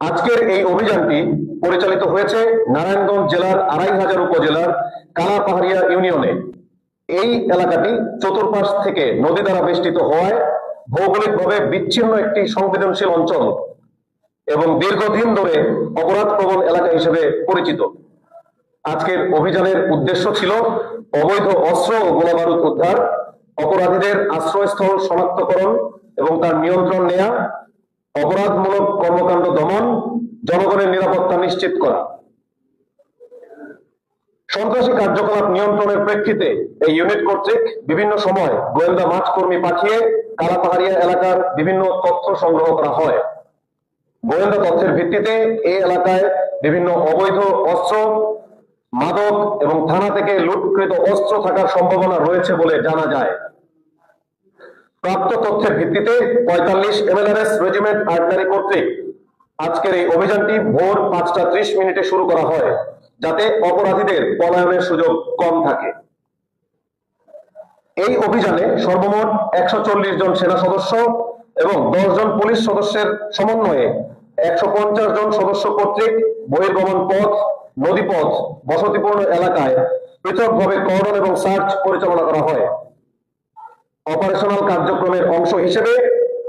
আজকের এই অভিযানটি পরিচালিত হয়েছে নারায়ণগঞ্জ জেলার আড়াই হাজার উপজেলার কালা পাহাড়িয়া ইউনিয়নে। এই এলাকাটি চতুর্পাশ থেকে নদী দ্বারা বেষ্টিত হওয়ায় ভৌগোলিকভাবে বিচ্ছিন্ন একটি সংবেদনশীল অঞ্চল এবং দীর্ঘদিন ধরে অপরাধ প্রবণ এলাকা হিসেবে পরিচিত। আজকের অভিযানের উদ্দেশ্য ছিল অবৈধ অস্ত্র ও গোলাবারুদ উদ্ধার, অপরাধীদের আশ্রয়স্থল শনাক্তকরণ এবং তার নিয়ন্ত্রণ নেয়া, অপরাধমূলক কর্মকাণ্ড নিশ্চিত করা। সন্ত্রাসী কার্যকলাপ নিয়ন্ত্রণের প্রেক্ষিতে এই ইউনিট কর্তৃক বিভিন্ন সময় গোয়েন্দা মাঠ কর্মী পাঠিয়ে কালাপাহাড়িয়া এলাকার বিভিন্ন তথ্য সংগ্রহ করা হয়। গোয়েন্দা তথ্যের ভিত্তিতে এই এলাকায় বিভিন্ন অবৈধ অস্ত্র, মাদক এবং থানা থেকে লুটকৃত অস্ত্র থাকার সম্ভাবনা রয়েছে বলে জানা যায়। প্রাপ্ত তথ্যের ভিত্তিতে পঁয়তাল্লিশ এমএলআরএস রেজিমেন্ট আর্টনারি কর্তৃক আজকের এই অভিযানটি ভোর পাঁচটা ত্রিশ মিনিটে শুরু করা হয়, যাতে অপরাধীদের পলায়নের সুযোগ কম থাকে। এই অভিযানে সর্বমোট একশো চল্লিশ জন সেনা সদস্য এবং দশ জন পুলিশ সদস্যের সমন্বয়ে একশো পঞ্চাশ জন সদস্য কর্তৃক বহির্গমন পথ, নদীপথ, বসতিপূর্ণ এলাকায় পৃথকভাবে কর্ডন এবং সার্চ পরিচালনা করা হয়। অপারেশনাল কার্যক্রমের অংশ হিসেবে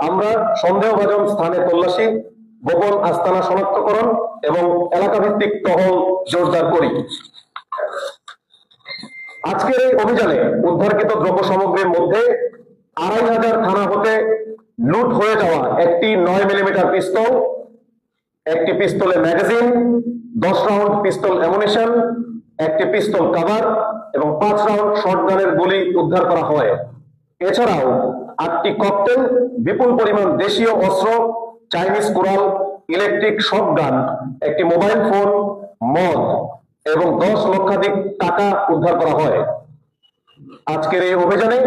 আমরা সন্দেহভাজন স্থানে তল্লাশি গোপন আস্তানা শনাক্তকরণ এবং এলাকা ভিত্তিক টহল জোরদার করি। আজকের এই অভিযানে উদ্ধারকৃত দ্রব্য সামগ্রীর মধ্যে আড়াই হাজার থানা হতে লুট হয়ে যাওয়া একটি নয় মিলিমিটার পিস্তল, একটি পিস্তলের ম্যাগাজিন, দশ রাউন্ড পিস্তল অ্যামুনিশন, একটি পিস্তল কাভার এবং পাঁচ রাউন্ড শর্টগানের গুলি উদ্ধার করা হয়। এছাড়াও আটটি ককটেল, বিপুল পরিমাণ দেশীয় অস্ত্র চাইনিজ কোরাল ইলেকট্রিক শটগান একটি মোবাইল ফোন মদ, এবং দশ লক্ষাধিক টাকা উদ্ধার করা হয়। আজকের এই অভিযানে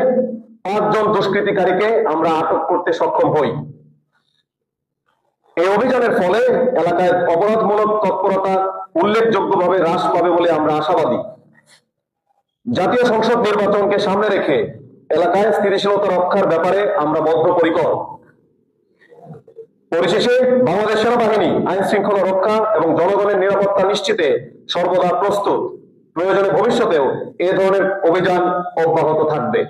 পাঁচজন দুষ্কৃতিকারীকে আমরা আটক করতে সক্ষম হই। এই অভিযানের ফলে এলাকায় অপরাধমূলক তৎপরতা উল্লেখযোগ্যভাবে হ্রাস পাবে বলে আমরা আশাবাদী। জাতীয় সংসদ নির্বাচনকে সামনে রেখে এলাকায় স্থিতিশীলতা রক্ষার ব্যাপারে আমরা বদ্ধপরিকর। পরিশেষে বাংলাদেশ সেনাবাহিনী আইন শৃঙ্খলা রক্ষা এবং জনগণের নিরাপত্তা নিশ্চিতে সর্বদা প্রস্তুত। প্রয়োজনে ভবিষ্যতেও এ ধরনের অভিযান অব্যাহত থাকবে।